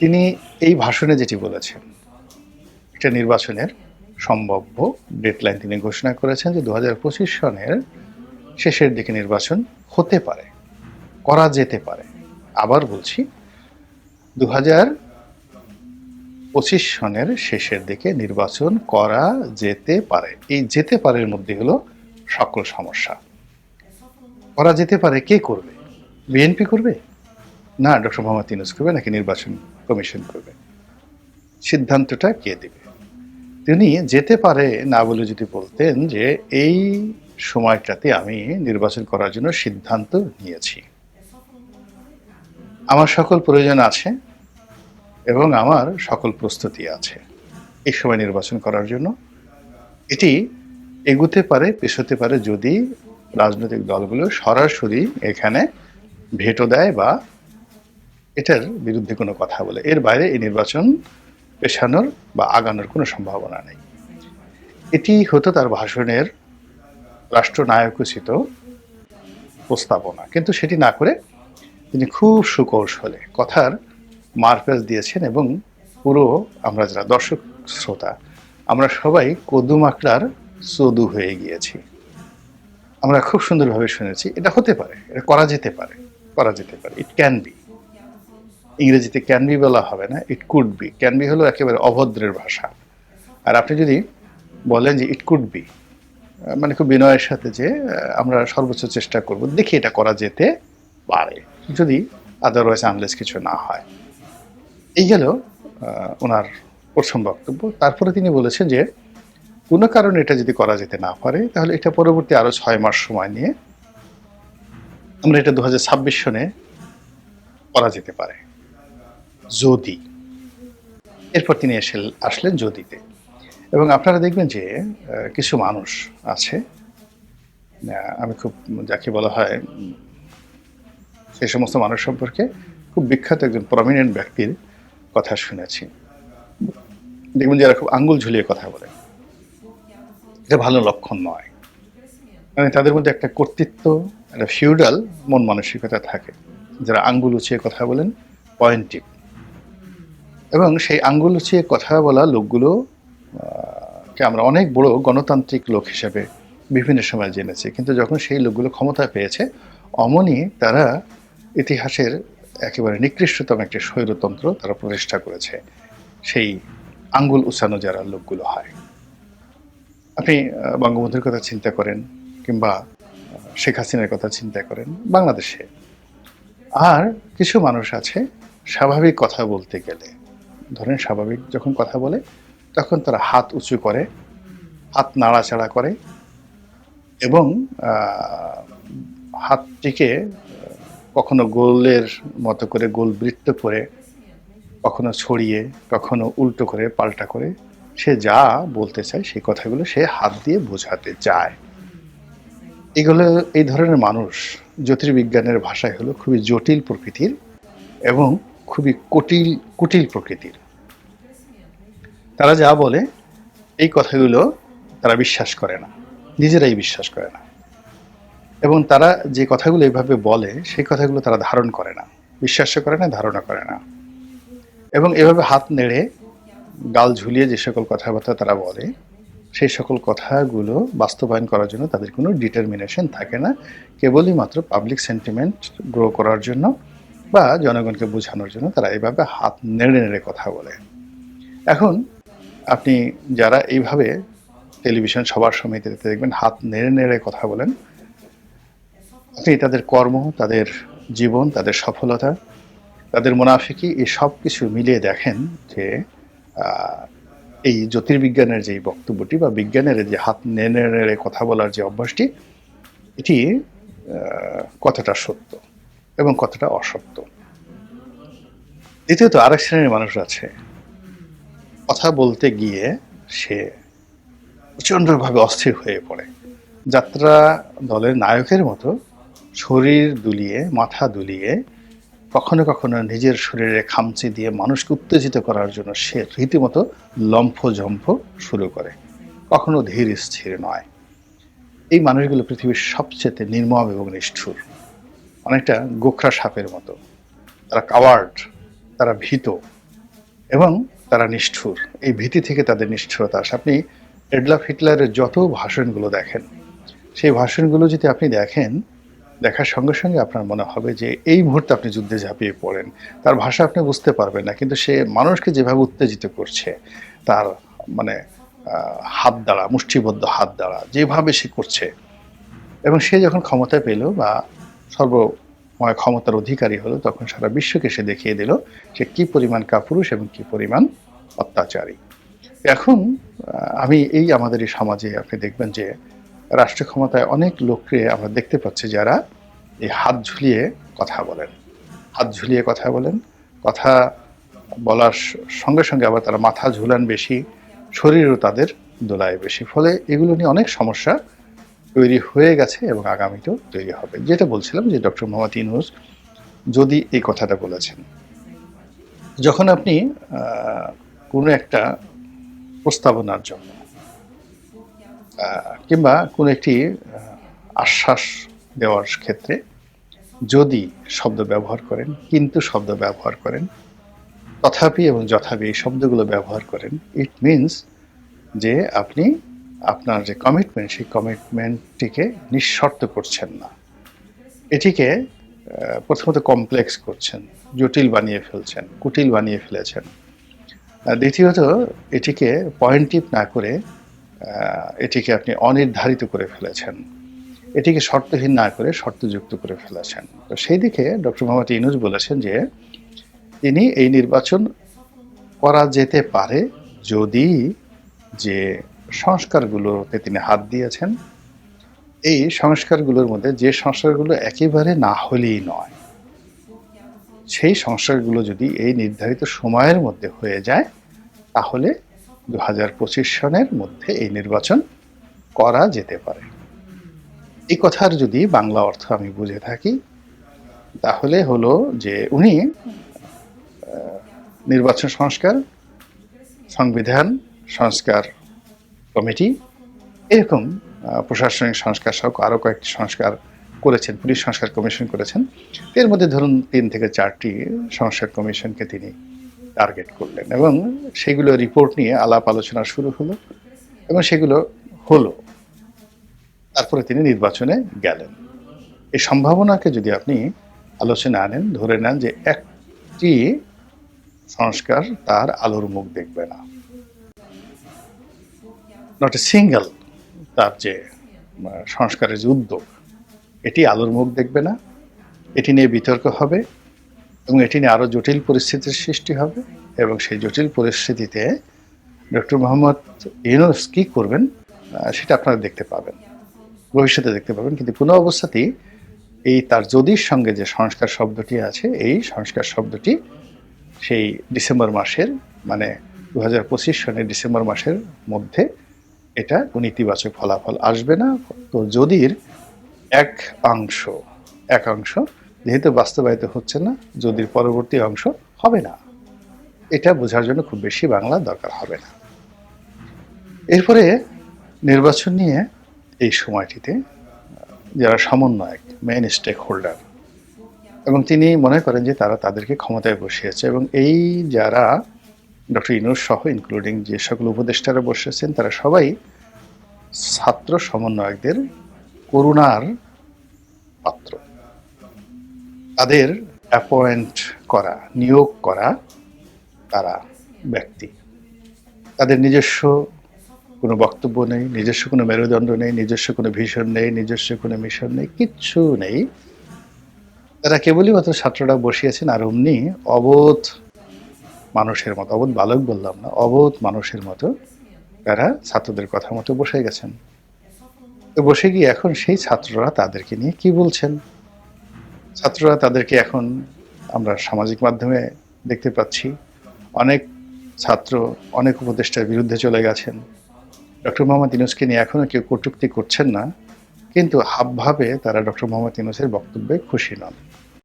তিনি এই ভাষণে যেটি বলেছেন, এটা নির্বাচনের সম্ভাব্য ডেডলাইন তিনি ঘোষণা করেছেন যে দু হাজার পঁচিশ সনের শেষের দিকে নির্বাচন হতে পারে, করা যেতে পারে। আবার বলছি দু পঁচিশ সনের শেষের দিকে নির্বাচন করা যেতে পারে। এই যেতে পারের মধ্যে হলো সকল সমস্যা। করা যেতে পারে কে করবে? বিএনপি করবে? না, ডক্টর মোহাম্মদ ইউনুস করবে, নাকি নির্বাচন কমিশন করবে। সিদ্ধান্তটা কে দেবে? তিনি যেতে পারে না বলে যদি বলতেন যে, এই সময়টাতে আমি নির্বাচন করার জন্য সিদ্ধান্ত নিয়েছি। আমার সকল প্রয়োজন আছে এবং আমার সকল প্রস্তুতি আছে এই সময় নির্বাচন করার জন্য। এটি এগুতে পারে, পেছোতে পারে যদি রাজনৈতিক দলগুলো সরাসরি এখানে ভেটো দেয় বা এটার বিরুদ্ধে কোনো কথা বলে। এর বাইরে এই নির্বাচন পেশানোর বা আগানোর কোনো সম্ভাবনা নেই। এটি হতো তার ভাষণের রাষ্ট্রনায়কোচিত প্রস্তাবনা কিন্তু সেটি না করে তিনি খুব সুকৌশলে কথার মারপ্যাচ দিয়েছেন এবং পুরো আমরা যারা দর্শক, শ্রোতা, আমরা সবাই কদুম আকড়ার চদু হয়ে গিয়েছি। আমরা খুব সুন্দরভাবে শুনেছি। এটা হতে পারে, এটা করা যেতে পারে, করা যেতে পারে। ইট ক্যান বি ইংরেজিতে ক্যান বি বলা হবে না it could be can be হলো একেবারে অভদ্রের ভাষা। আর আপনি যদি বলেন যে ইট কুড বি মানে খুব বিনয়ের সাথে যে আমরা সর্বোচ্চ চেষ্টা করব, দেখি এটা করা যেতে পারে। যদি আদারওয়াইজ আনলেস কিছু না হয়। এই গেল ওনার প্রথম বক্তব্য। তারপরে তিনি বলেছেন যে, কোনো কারণে এটা যদি করা যেতে না পারে, তাহলে এটা পরবর্তী আরও ছয় মাস সময় নিয়ে আমরা এটা দু হাজার ছাব্বিশ সনে করা যেতে পারে। যদি। এরপর তিনি এসে আসলেন যদিতে। এবং আপনারা দেখবেন যে কিছু মানুষ আছে আমি খুব যাকে বলা হয় সেই সমস্ত মানুষ সম্পর্কে খুব বিখ্যাত একজন প্রমিনেন্ট ব্যক্তির কথা শুনেছি। দেখবেন যারা খুব আঙ্গুল ঝুলিয়ে কথা বলে। এটা ভালো লক্ষণ নয়। মানে তাদের মধ্যে একটা কর্তৃত্ব, একটা ফিউডাল মন মানসিকতা থাকে। যারা আঙ্গুল উঁচিয়ে কথা বলেন পয়েন্টিভ এবং সেই আঙ্গুল উঁচিয়ে কথা বলা লোকগুলো কে আমরা অনেক বড় গণতান্ত্রিক লোক হিসেবে বিভিন্ন সময় জেনেছি। কিন্তু যখন সেই লোকগুলো ক্ষমতা পেয়েছে, অমনি তারা ইতিহাসের একেবারে নিকৃষ্টতম একটি স্বৈরতন্ত্র তারা প্রতিষ্ঠা করেছে। সেই আঙ্গুল উচানো যারা লোকগুলো হয়। আপনি বঙ্গবন্ধুর কথা চিন্তা করেন কিংবা শেখ হাসিনার কথা চিন্তা করেন, বাংলাদেশে। আর কিছু মানুষ আছে, স্বাভাবিক কথা বলতে গেলে ধরেন স্বাভাবিক যখন কথা বলে, তখন তারা হাত উঁচু করে, হাত নাড়াচাড়া করে এবং হাতটিকে কখনো গোলের মতো করে গোল বৃত্ত করে, কখনো ছড়িয়ে, কখনো উল্টো করে, পাল্টা করে, সে যা বলতে চায়, সেই কথাগুলো সে হাত দিয়ে বোঝাতে চায়। এগুলো, এই ধরনের মানুষ জ্যোতির্বিজ্ঞানের ভাষায় হলো খুবই জটিল প্রকৃতির এবং খুবই কুটিল কুটিল প্রকৃতির। তারা যা বলে, এই কথাগুলো তারা বিশ্বাস করে না। নিজেরাই বিশ্বাস করে না। এবং তারা যে কথাগুলো এইভাবে বলে, সেই কথাগুলো তারা ধারণ করে না। বিশ্বাস করে না, ধারণা করে না। এবং এভাবে হাত নেড়ে, গাল ঝুলিয়ে যে সকল কথাবার্তা তারা বলে, সেই সকল কথাগুলো বাস্তবায়ন করার জন্য তাদের কোনো ডিটারমিনেশন থাকে না। কেবলই মাত্র পাবলিক সেন্টিমেন্ট গ্রো করার জন্য বা জনগণকে বোঝানোর জন্য তারা এইভাবে হাত নেড়ে নেড়ে কথা বলে। এখন আপনি যারা এইভাবে টেলিভিশন সবার সমিতিতে দেখবেন, হাত নেড়ে নেড়ে কথা বলেন, আপনি তাদের কর্ম, তাদের জীবন, তাদের সফলতা, তাদের মুনাফিকি, এই সব কিছু মিলিয়ে দেখেন যে এই জ্যোতির্বিজ্ঞানের যে বক্তব্যটি বা বিজ্ঞানের যে হাত নেড়ে নেড়ে কথা বলার যে অভ্যাসটি, এটি কতটা সত্য? এবং কতটা অসত্য। দ্বিতীয়ত, আরেক শ্রেণির মানুষ আছে। কথা বলতে গিয়ে সে প্রচণ্ডভাবে অস্থির হয়ে পড়ে। যাত্রা দলের নায়কের মতো শরীর দুলিয়ে, মাথা দুলিয়ে, কখনো কখনো নিজের শরীরে খামচি দিয়ে মানুষকে উত্তেজিত করার জন্য সে রীতিমতো লম্ফ জম্ফ শুরু করে। কখনো ধীর স্থির নয়। এই মানুষগুলো পৃথিবীর সবচেয়ে নির্মম এবং নিষ্ঠুর। অনেকটা গোখরা সাপের মতো। তারা কাওয়ার্ড, তারা ভীত এবং তারা নিষ্ঠুর। এই ভীতি থেকে তাদের নিষ্ঠুরতা আসে। আপনি এডলাফ হিটলারের যত ভাষণগুলো দেখেন, সেই ভাষণগুলো যদি আপনি দেখেন, দেখার সঙ্গে সঙ্গে আপনার মনে হবে যে এই মুহূর্তে আপনি যুদ্ধে ঝাঁপিয়ে পড়েন। তার ভাষা আপনি বুঝতে পারবেন না, কিন্তু সে মানুষকে যেভাবে উত্তেজিত করছে, তার মানে হাত দ্বারা, মুষ্টিবদ্ধ হাত দ্বারা, যেভাবে সে করছে, এবং সে যখন ক্ষমতা পেল বা সর্বময় ক্ষমতার অধিকারী হলো, তখন সারা বিশ্বকে সে দেখিয়ে দিল সে কি পরিমাণ কাপুরুষ এবং কি পরিমাণ অত্যাচারী। এখন আমি এই আমাদের এই সমাজে আপনি দেখবেন যে রাষ্ট্র ক্ষমতায় অনেক লোককে আমরা দেখতে পাচ্ছি যারা এই হাত ঝুলিয়ে কথা বলেন। হাত ঝুলিয়ে কথা বলেন, কথা বলার সঙ্গে সঙ্গে আবার তারা মাথা ঝুলান বেশি, শরীরও তাদের দোলায় বেশি। ফলে এগুলো নিয়ে অনেক সমস্যা তৈরি হয়ে গেছে এবং আগামীতেও তৈরি হবে। যেটা বলছিলাম যে ডক্টর মোহাম্মদ ইনুস যদি এই কথাটা বলেছেন। যখন আপনি কোনো একটা প্রস্তাবনার জন্য কিংবা কোনো একটি আশ্বাস দেওয়ার ক্ষেত্রে যদি শব্দ ব্যবহার করেন, কিন্তু শব্দ ব্যবহার করেন, তথাপি এবং যথাপি এই শব্দগুলো ব্যবহার করেন ইট মিনস যে আপনি আপনার যে কমিটমেন্ট সেই কমিটমেন্টটিকে নিঃশর্ত করছেন না। এটিকে প্রথমত কমপ্লেক্স করছেন, জটিল বানিয়ে ফেলছেন, কুটিল বানিয়ে ফেলেছেন। দ্বিতীয়ত, এটিকে পয়েন্টিভ না করে এটিকে আপনি অনির্ধারিত করে ফেলেছেন। এটিকে শর্তহীন না করে, শর্তযুক্ত করে ফেলেছেন। তো সেই দিকে ডক্টর মোহাম্মদ ইনুজ বলেছেন যে তিনি এই নির্বাচন করা যেতে পারে যদি যে সংস্কারগুলোতে তিনি হাত দিয়েছেন। এই সংস্কারগুলোর মধ্যে যে সংস্কারগুলো একেবারে না হলেই নয়, সেই সংস্কারগুলো যদি এই নির্ধারিত সময়ের মধ্যে হয়ে যায়, তাহলে দু হাজার পঁচিশ সনের মধ্যে এই নির্বাচন করা যেতে পারে। এই কথার যদি বাংলা অর্থ আমি বুঝে থাকি, তাহলে হলো যে উনি নির্বাচন সংস্কার, সংবিধান সংস্কার কমিটি এরকম প্রশাসনিক সংস্কার সহ আরও কয়েকটি সংস্কার করেছেন, পুলিশ সংস্কার কমিশন করেছেন। এর মধ্যে ধরুন তিন থেকে চারটি সংস্কার কমিশনকে তিনি টার্গেট করলেন এবং সেগুলো রিপোর্ট নিয়ে আলাপ আলোচনা শুরু হলো এবং সেগুলো হলো। তারপরে তিনি নির্বাচনে গেলেন। এই সম্ভাবনাকে যদি আপনি আলোচনা আনেন, ধরে নেন যে একটি সংস্কার তার আলোর মুখ দেখবে না। নট এ সিঙ্গেল তার যে সংস্কারের যে উদ্যোগ, এটি আলোর মুখ দেখবে না। এটি নিয়ে বিতর্ক হবে এবং এটি নিয়ে আরও জটিল পরিস্থিতির সৃষ্টি হবে এবং সেই জটিল পরিস্থিতিতে ডক্টর মোহাম্মদ ইউনুস কী করবেন সেটা আপনারা দেখতে পাবেন। ভবিষ্যতে দেখতে পাবেন, কিন্তু কোনো অবস্থাতেই এই তার যদির সঙ্গে যে সংস্কার শব্দটি আছে, এই সংস্কার শব্দটি সেই ডিসেম্বর মাসের মানে দু হাজার পঁচিশ সনের ডিসেম্বর মাসের মধ্যে এটা কোনো ইতিবাচক ফলাফল আসবে না। তো যদির এক অংশ এক অংশ যেহেতু বাস্তবায়িত হচ্ছে না, যদির পরবর্তী অংশ হবে না। এটা বোঝার জন্য খুব বেশি বাংলা দরকার হবে না। এরপরে নির্বাচন নিয়ে এই সময়টিতে যারা সমন্বয়ক মেইন স্টেক হোল্ডার এবং তিনি মনে করেন যে তারা তাদেরকে ক্ষমতায় বসিয়েছে এবং এই যারা ডক্টর ইনুস সহ ইনক্লুডিং যে সকল উপদেষ্টারা বসেছেন, তারা সবাই ছাত্র সমন্বয়কদের করুণার পাত্র। তাদের অ্যাপয়েন্ট করা, নিয়োগ করা তারা ব্যক্তি। তাদের নিজস্ব কোনো বক্তব্য নেই, নিজস্ব কোনো মেরুদণ্ড নেই, নিজস্ব কোনো ভিশন নেই, নিজস্ব কোনো মিশন নেই, কিচ্ছু নেই। তারা কেবলই মাত্র ছাত্ররা বসিয়েছেন আর অমনি অবোধ মানুষের মতো, অবোধ বালক বললাম না, অবোধ মানুষের মতো তারা ছাত্রদের কথা মতো বসে গেছেন। তো বসে গিয়ে এখন সেই ছাত্ররা তাদেরকে নিয়ে কি বলছেন? ছাত্ররা তাদেরকে এখন আমরা সামাজিক মাধ্যমে দেখতে পাচ্ছি। অনেক ছাত্র, অনেক উপদেষ্টার বিরুদ্ধে চলে গেছেন। ডক্টর মোহাম্মদ ইনুসকে নিয়ে এখনও কেউ কটূক্তি করছেন না, কিন্তু হাবভাবে তারা ডক্টর মোহাম্মদ ইনুসের বক্তব্যে খুশি নন।